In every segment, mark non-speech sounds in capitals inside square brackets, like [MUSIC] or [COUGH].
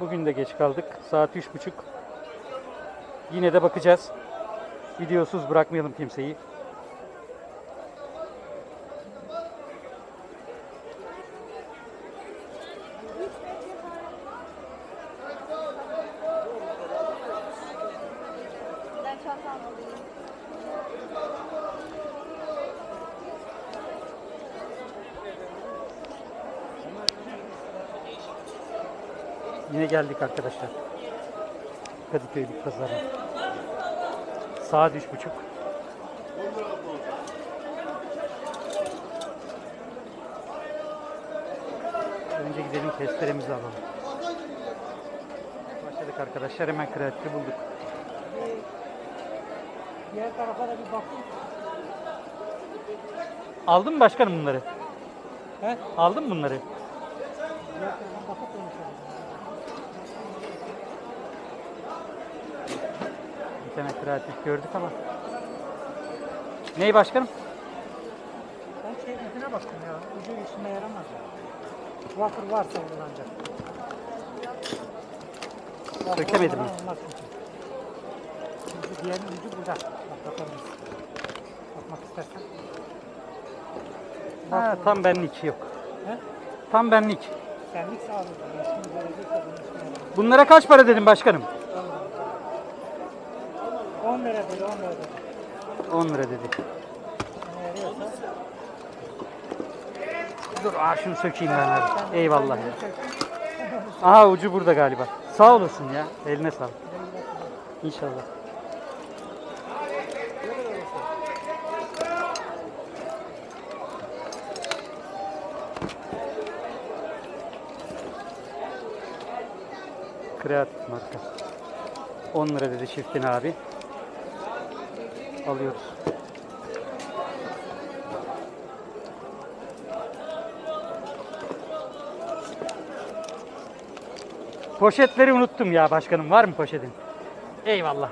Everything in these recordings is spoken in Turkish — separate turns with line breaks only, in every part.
Bugün de geç kaldık. Saat üç buçuk. Yine de bakacağız. Videosuz bırakmayalım kimseyi. Geldik arkadaşlar. Kadıköylük pazarı. Saat üç buçuk. Önce gidelim testeremizi alalım. Başladık arkadaşlar. Hemen kreatifi bulduk.
Diğer tarafa da bir bakın.
Aldın mı başkanım bunları?
He?
Aldın mı bunları?
Diğer tarafa bakıp
tane kreatif gördük ama. Ney başkanım?
Ben şey ucuna baktım ya. Ucu işime yaramaz ya. Wafer varsa kullanacak.
Sökemedim mi?
Olmaz çünkü. Çünkü diğerinin ucu burada. Bak bakabiliriz. Bakmak istersen.
Ha, tam benlik yok.
He?
Tam benlik.
Senlik sağlık. İşini görecekse bunun işine yaramaz.
Bunlara kaç para dedim başkanım?
10 lira dedi 10 lira dedi.
10 lira dedi. Dur aa şunu sökeyim ben
sen-
Eyvallah ya. Aha ucu burada galiba. Sağ olasın ya. Eline sağlık. İnşallah. Kreatif marka. 10 lira dedi çiftin abi. Alıyoruz. Poşetleri unuttum ya başkanım. Var mı poşetin? Eyvallah.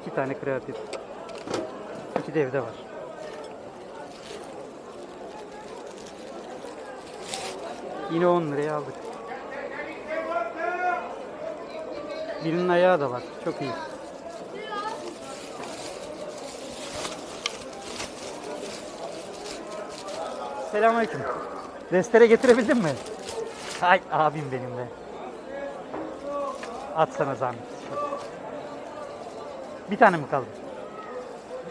İki tane kreatif. İki de evde var. Yine 10 liraya aldık. Birinin ayağı da var. Çok iyi. Selamünaleyküm. Destere getirebildin mi? Hay abim benim be. At sana zahmet. Bir tane mi kaldı?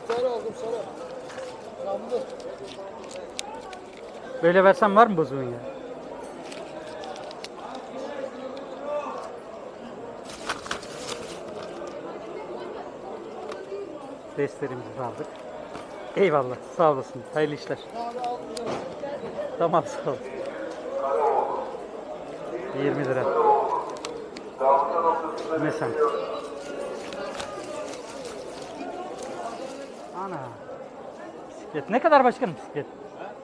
Bir tane aldım sana. Yandı.
Böyle versem var mı bozuğun ya? Desterimizi aldık. Eyvallah. Sağ olasın. Hayırlı işler. Tamam sağ ol. 20 lira. Ne sen? Ana. Bisiklet. Ne kadar başkanım bisiklet?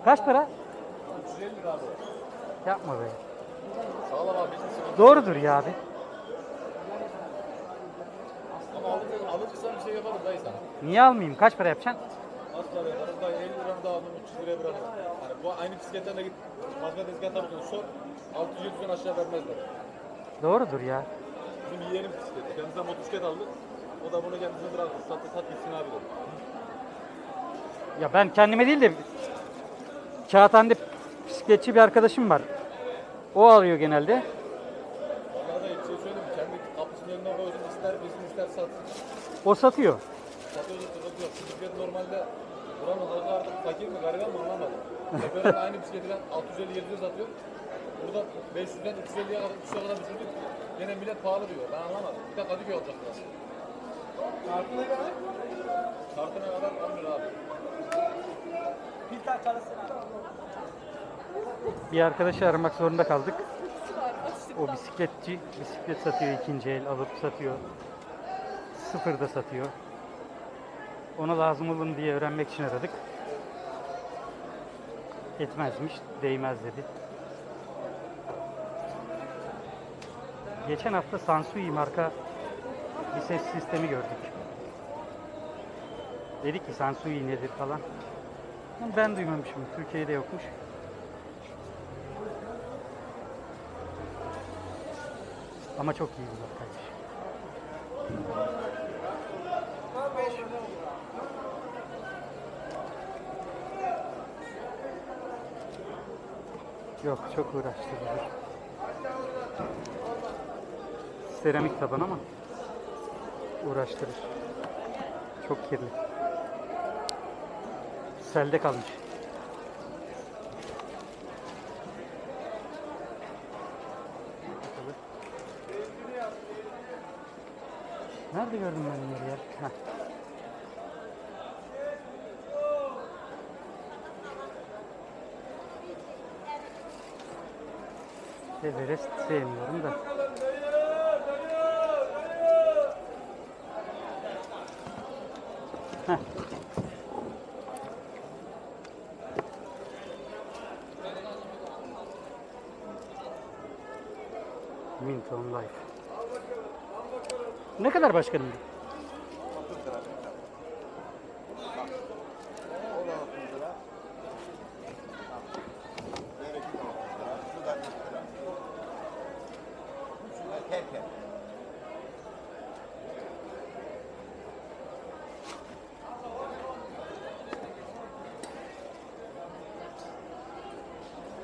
Kaç para?
350 lira abi.
Yapma be.
Sağ ol abi.
Doğrudur ya abi.
Ama alırsa, alırsan bir şey yaparım dayı sana.
Niye almayayım? Kaç para yapacaksın?
Az para yaparım dayı 50 liranı da aldım 300 liraya bırakırım. Hani bu aynı bisikletten de git. Başka tezgah tabutunu sor. 600-700'den aşağı vermezler.
Doğrudur ya.
Bizim yeğenim bisikleti. Kendisine motosiklet aldı. O da bunu kendisine bıraktı. Sattı sat gitsin abi dedi.
Ya ben kendime değil de Kağıthane'de bisikletçi bir arkadaşım var. O alıyor genelde.
Bana da bir şey söyleyeyim mi? Kendi kapısının önüne koysun ister bizim ister satsın.
O satıyor.
Satıyordu sıkıntı yok. Bisiklet normalde buranın halkı artık fakir mi gariban mı anlamadım. Tepe'nin aynı bisikleti ben 650-700'e satıyor. Burada 500'den 350'ye kadar 300'e kadar düşürdük. Yine millet pahalı diyor. Ben anlamadım. Bir de Kadıköy olacak burası. Kartı ne kadar? Kartı ne kadar? 10 lira abi. Bir tane çalışsın
Bir arkadaşı aramak zorunda kaldık. O bisikletçi bisiklet satıyor ikinci el alıp satıyor. Sıfır da satıyor. Ona lazım olun diye öğrenmek için aradık. Etmezmiş, değmez dedi. Geçen hafta Sansui marka bir ses sistemi gördük. Dedik ki Sansui nedir falan. Ben duymamışım. Türkiye'de yokmuş. Ama çok iyi bunlar kardeşim. Yok çok uğraştırıcı. Seramik taban ama uğraştırır. Çok kirli. Selde kalmış. Bakalım. Nerede gördüm ben bunları ya? Heh. Everest sevmiyorum da. Heh. Minton Life. Ne kadar başkanım?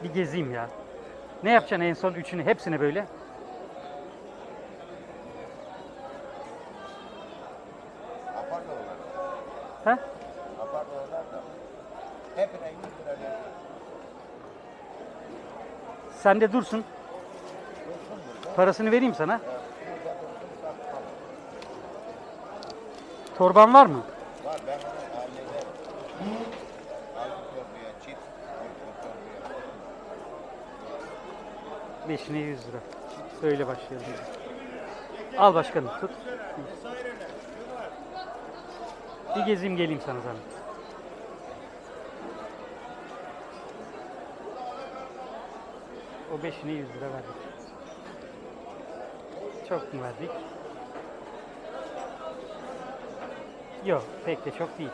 Bir gezeyim ya. Ne yapacaksın en son üçünü hepsini böyle?
Apar da onlar.
He?
Apar da onlar da. Hepine 100 lira veriyor.
Sen de dursun. Parasını vereyim sana. Torban var mı?
Var ben onu hallederim. Altı torbaya çift, altı torbaya.
Beşine 100 lira. Öyle başlayalım. Al başkanım tut. Bir gezeyim geleyim sana zahmet. O beşine 100 lira verdik. Çok mu verdik? Yok pek de çok değil.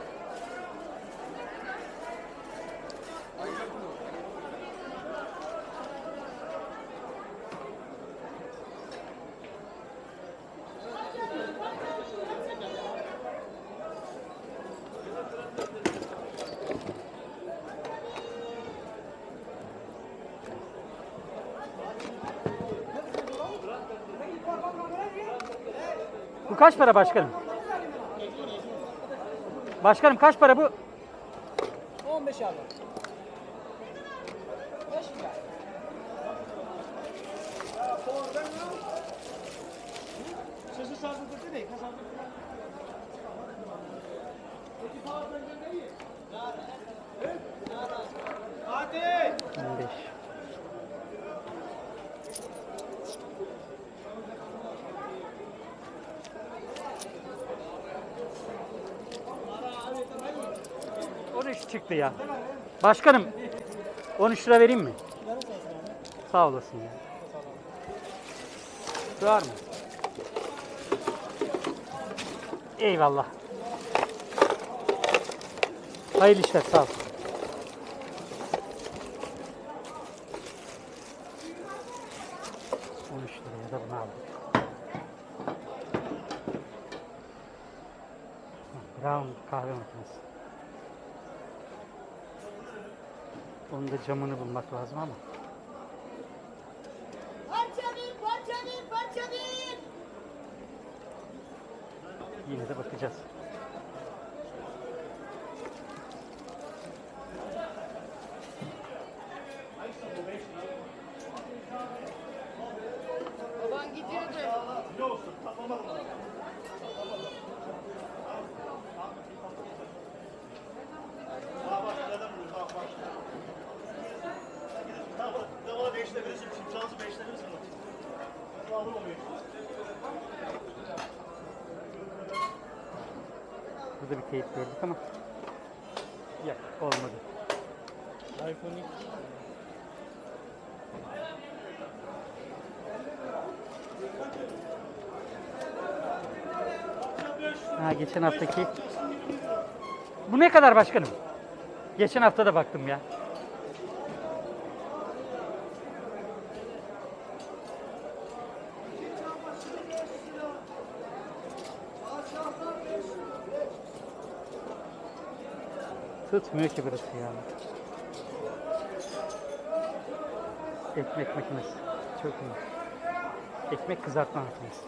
Kaç para başkanım? Başkanım kaç para bu?
15 abi. 5 lira. Sözü sazlıdır değil, kazandık.
15. On üç çıktı ya. Başkanım 13 lira vereyim mi? Sağ olasın ya. Sığar mı? Eyvallah. Hayırlı işler sağ ol. On üç liraya da bunu aldık. Brown kahve makinesi. Onun da camını bulmak lazım ama.
Parçalayın, parçalayın, parçalayın.
Yine de bakacağız. Teyip gördük ama. Yok olmadı.
iPhone X.
Ha geçen haftaki. Bu ne kadar başkanım? Geçen hafta da baktım ya. Tutmuyor ki burası ya. Ekmek makinesi. Çok iyi. Ekmek kızartma makinesi.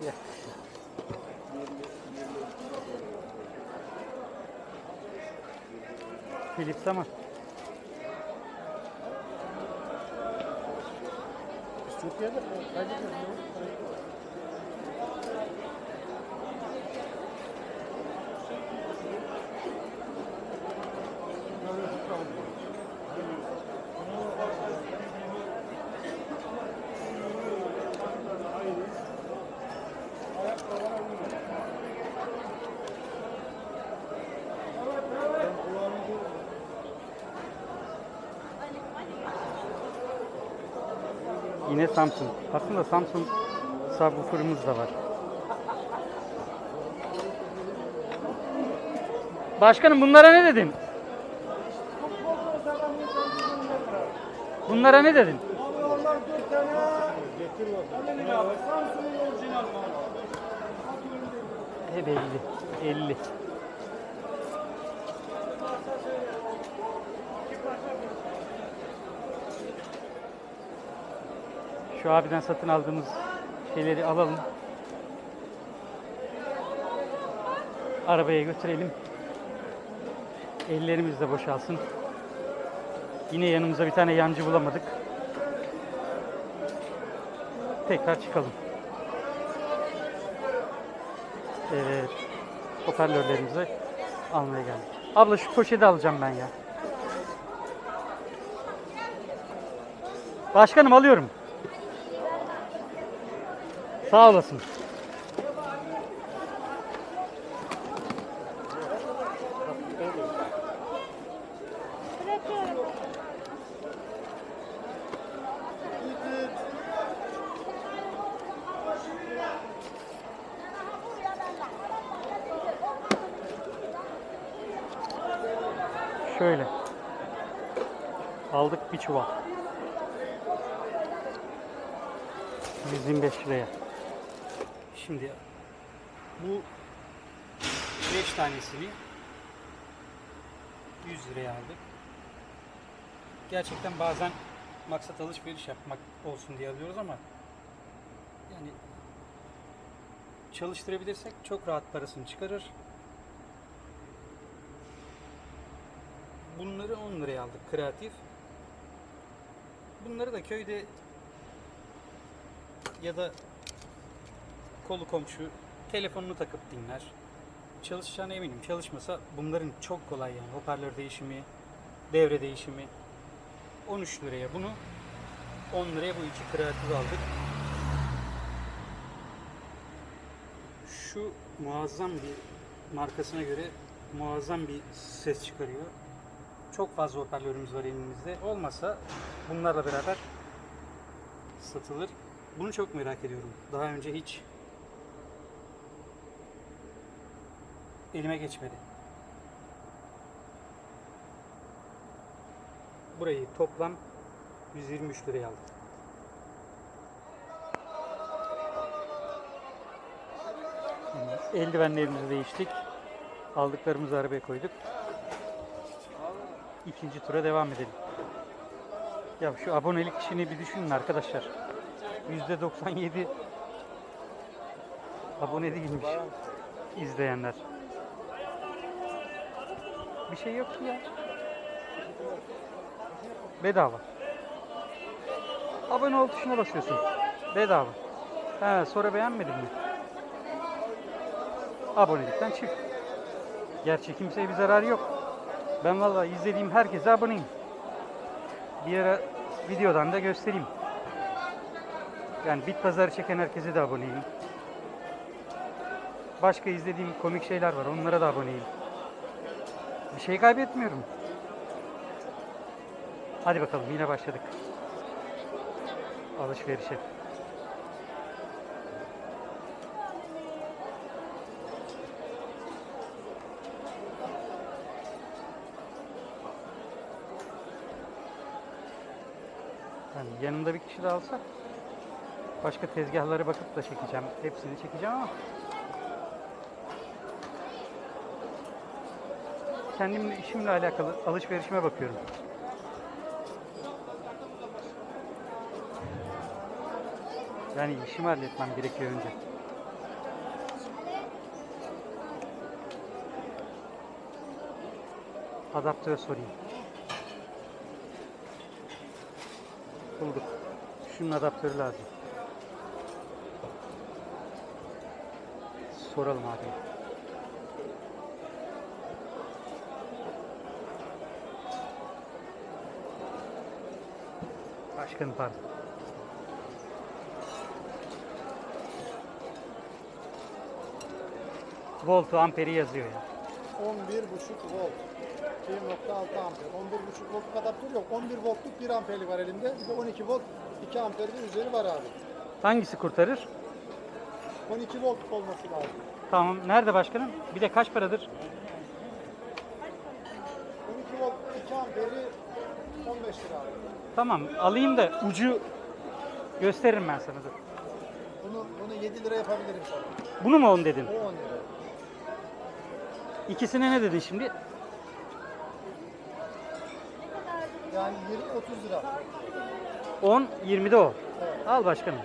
Gel. [LAUGHS] Philips ama
Türkiye'de kaybediyoruz.
Yine Samsung. Aslında Samsung subwoofer'ımız da var. Başkanım bunlara ne dedin? Bunlara ne dedin? Hep 50. 50. Şu abiden satın aldığımız şeyleri alalım. Arabaya götürelim. Ellerimiz de boşalsın. Yine yanımıza bir tane yancı bulamadık. Tekrar çıkalım. Evet. Hoparlörlerimizi almaya geldik. Abla şu poşeti alacağım ben ya. Başkanım alıyorum. Sağ olasın. Şöyle. Aldık bir çuval. 125 liraya. Şimdi bu 5 tanesini 100 liraya aldık. Gerçekten bazen maksat alışveriş yapmak olsun diye alıyoruz ama yani çalıştırabilirsek çok rahat parasını çıkarır. Bunları 10 liraya aldık kreatif. Bunları da köyde ya da kolu komşu telefonunu takıp dinler. Çalışacağına eminim. Çalışmasa bunların çok kolay yani. Hoparlör değişimi, devre değişimi. 13 liraya bunu, 10 liraya bu iki kreatif aldık. Şu muazzam bir markasına göre muazzam bir ses çıkarıyor. Çok fazla hoparlörümüz var elimizde. Olmasa bunlarla beraber satılır. Bunu çok merak ediyorum. Daha önce hiç elime geçmedi. Burayı toplam 123 liraya aldım. Eldivenlerimizi değiştik. Aldıklarımızı arabaya koyduk. İkinci tura devam edelim. Ya şu abonelik işini bir düşünün arkadaşlar. %97 abone değilmiş izleyenler. Bir şey yok ki ya. Bedava. Abone ol tuşuna basıyorsun. Bedava. He, sonra beğenmedin mi? Abonelikten çık. Gerçi kimseye bir zararı yok. Ben vallahi izlediğim herkese aboneyim. Bir ara videodan da göstereyim. Yani bit pazarı çeken herkese de aboneyim. Başka izlediğim komik şeyler var. Onlara da aboneyim. Bir şey kaybetmiyorum. Hadi bakalım yine başladık. Alışverişe. Yani yanımda bir kişi de alsak başka tezgahlara bakıp da çekeceğim. Hepsini çekeceğim ama kendim işimle alakalı alışverişime bakıyorum. Yani işimi halletmem gerekiyor önce. Adaptör sorayım. Bulduk. Şunun adaptörü lazım. Soralım abi. Başkanım pardon. Voltu amperi yazıyor ya.
11,5 volt. 1.6 amper. 11,5 voltluk adaptör yok. 11 voltluk 1 amperlik var elimde. Bir de 12 volt 2 amperli üzeri var abi.
Hangisi kurtarır?
12 voltluk olması lazım.
Tamam. Nerede başkanım? Bir de kaç paradır?
12 volt 2 amperi 15 lira abi.
Tamam. Alayım da ucu gösteririm ben sana dur.
Bunu, bunu 7 lira yapabilirim sana.
Bunu mu 10 dedin?
O 10 lira.
İkisine ne dedin şimdi?
Yani 20-30 lira.
10, 20'de o. Al başkanım.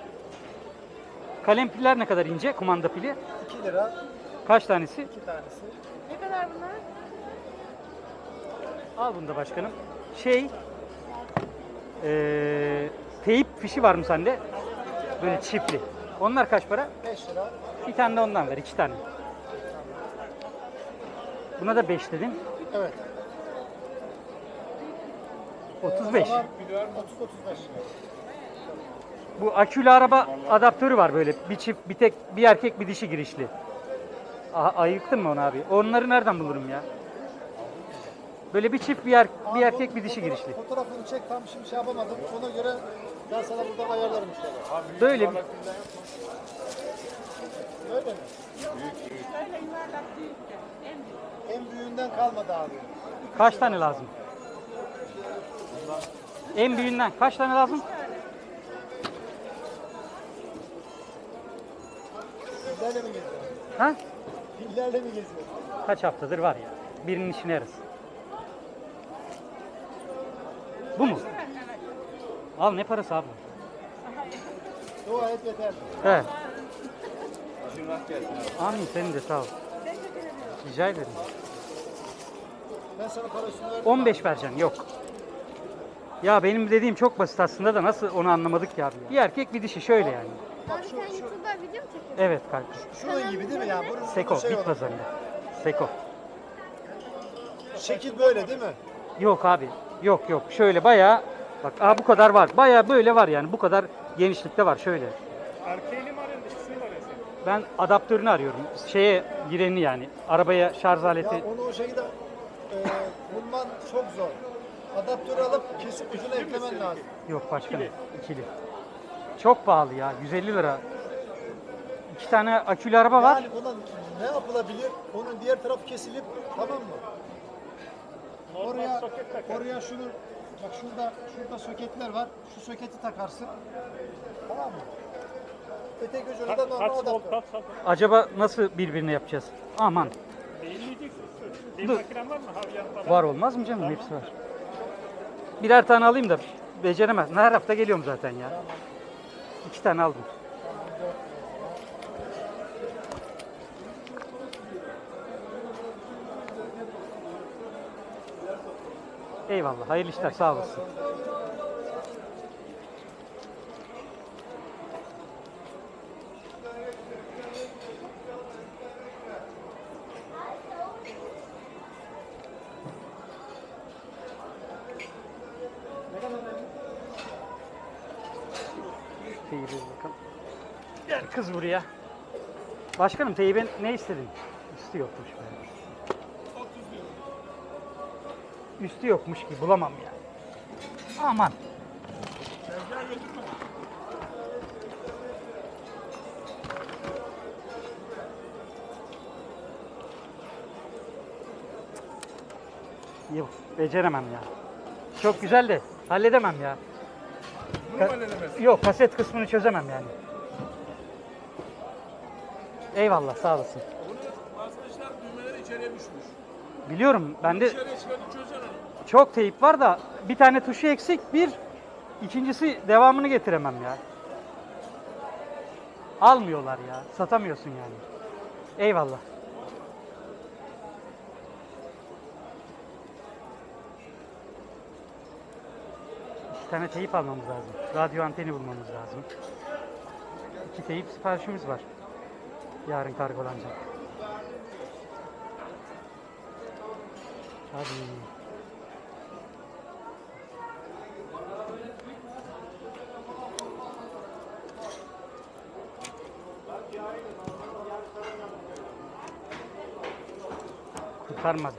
Kalem piller ne kadar ince? Kumanda pili.
2 lira.
Kaç tanesi?
2 tanesi.
Ne kadar bunlar?
Al bunu da başkanım. Şey, eee teyip fişi var mı sende? Böyle çiftli. Onlar kaç para?
5 lira.
Bir tane de ondan ver, iki tane. Buna da 5 dedin.
Evet.
35.
Var 30-35 lira.
Bu akülü araba adaptörü var böyle. Bir çift, bir tek, bir erkek, bir dişi girişli. Aha, ayıktın mı onu abi? Onları nereden bulurum ya? Böyle bir çift, bir, er, bir erkek, bir dişi
Fotoğraf-
girişli.
Fotoğrafını çek tam şimdi şey yapamadım. Ona göre ben sana buradan ayarlarım işte.
Böyle bir,
Öyle mi? En büyüğünden kalmadı abi.
kaç tane lazım? En büyüğünden kaç tane lazım?
Fillerle mi geziyorsun?
Ha?
Fillerle mi geziyorsun?
Kaç haftadır var ya. Birinin işine yarasın. Bu mu? Al ne parası abi?
Dua et yeter.
He.
Gelsin.
Amin senin de sağ ol. Rica ederim.
Ben sana parasını verdim.
15 vereceksin yok. Ya benim dediğim çok basit aslında da nasıl onu anlamadık ya abi. Bir erkek bir dişi şöyle yani.
Bak
Abi sen YouTube'da video mu çekiyorsun?
Evet kanka.
şunun gibi değil mi ya? Bunun
Seko
şey
bit
olan.
pazarında. Seko.
Şekil böyle değil mi?
Yok abi. Yok yok. Şöyle bayağı bak aa bu kadar var. Bayağı böyle var yani. Bu kadar genişlikte var şöyle.
Erkeğini mi arıyorsun, dişisini mi arıyorsun?
Ben adaptörünü arıyorum. Şeye gireni yani. Arabaya şarj aleti.
Ya onu o şekilde e, bulman çok zor. Adaptörü alıp kesip ucuna eklemen lazım.
Yok başkanım. ikili. Çok pahalı ya. 150 lira. İki tane akülü araba var.
Yani ne yapılabilir? Onun diğer tarafı kesilip tamam mı? Oraya, oraya şunu, bak şurada, şurada soketler var. Şu soketi takarsın. Tamam mı? Öteki ucuna da normal
Kaç volt,
adaptör.
kaç volt?
Acaba nasıl birbirine yapacağız? Aman.
Değinmeyeceksin. Değil
Dur.
makinen var mı? Havyan falan.
Var olmaz mı canım? Hepsi var. Birer tane alayım da beceremez. Her hafta geliyorum zaten ya. İki tane aldım. Eyvallah. Hayırlı işler. Sağ olasın. Teybi bakalım. Gel kız buraya. Başkanım teyben ne istedin? Üstü yokmuş üstü yokmuş ki bulamam yani. Aman. Yok, beceremem ya. Çok güzel de halledemem ya. Ka- Yok, kaset kısmını çözemem yani. Eyvallah, sağ olasın.
Arkadaşlar düğmeleri içeriye düşmüş.
Biliyorum, bende
İçeriye çıkardı çözsene.
Çok teyip var da bir tane tuşu eksik, bir. ikincisi devamını getiremem ya. Almıyorlar ya, satamıyorsun yani. Eyvallah. İki tane teyip almamız lazım. Radyo anteni bulmamız lazım. İki teyip siparişimiz var. Yarın kargolanacak. Hadi. ফার্মাস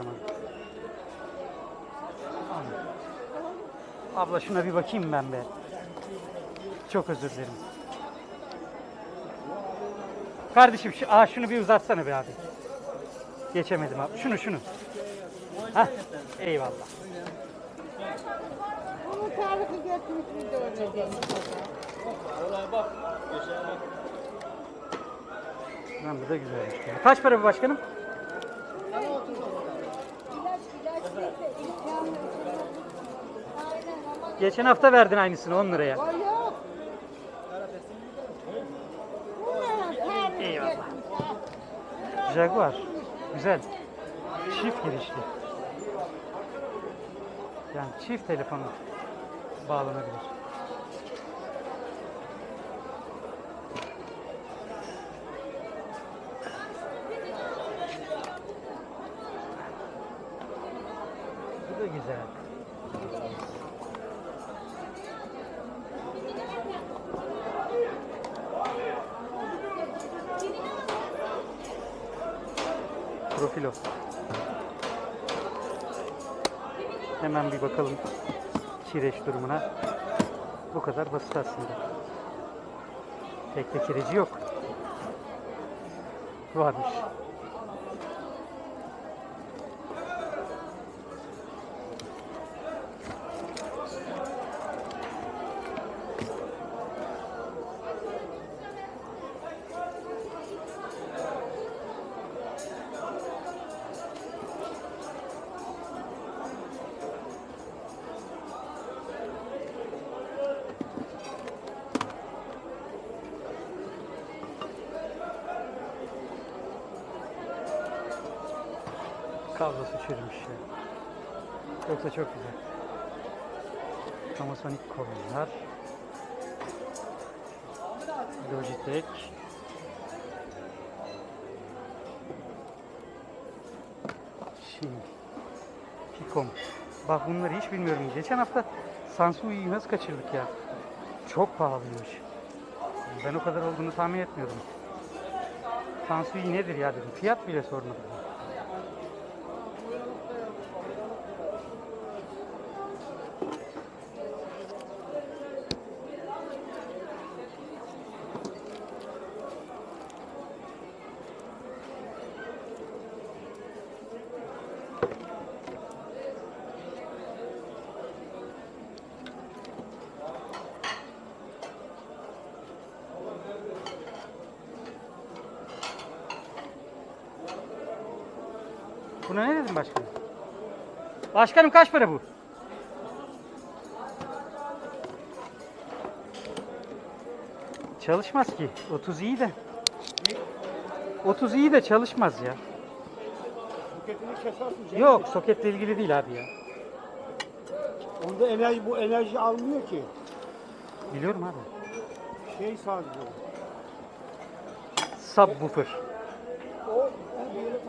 Aman. Abla şuna bir bakayım ben be. Çok özür dilerim. Kardeşim şu, aa, şunu bir uzatsana be abi. Geçemedim abi. Şunu şunu. Hah. Eyvallah.
Onun tarifi de
Lan bu da güzelmiş. Kaç para bu başkanım? Geçen hafta verdin aynısını 10 liraya. Eyvallah. Jaguar. Güzel. Çift girişli. Yani çift telefonu bağlanabilir. Da güzel. Profilo. Hemen bir bakalım kireç durumuna. Bu kadar basit aslında. Tek de kireci yok. Varmış. Kablosu çürümüş ya. Yoksa çok güzel. Panasonic kolonlar. Logitech. Şimdi. Picom. Bak bunları hiç bilmiyorum. Geçen hafta Sansui'yi nasıl kaçırdık ya? Çok pahalıymış. Ben o kadar olduğunu tahmin etmiyordum. Sansui nedir ya dedim. Fiyat bile sormadım. Buna ne dedim başkanım? Başkanım kaç para bu? Çalışmaz ki. 30 iyi de. 30 iyi de çalışmaz ya.
Soketini kesersin.
Yok soketle ilgili değil abi ya.
Onda enerji, bu enerji almıyor ki.
Biliyorum abi.
Şey sadece.
Subwoofer.
O, o bir yere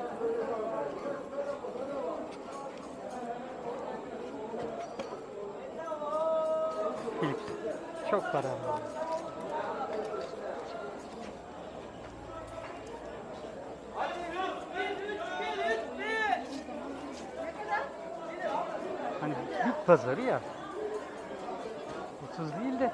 Philips. Çok para ama. Hani bit pazarı ya. 30 değil de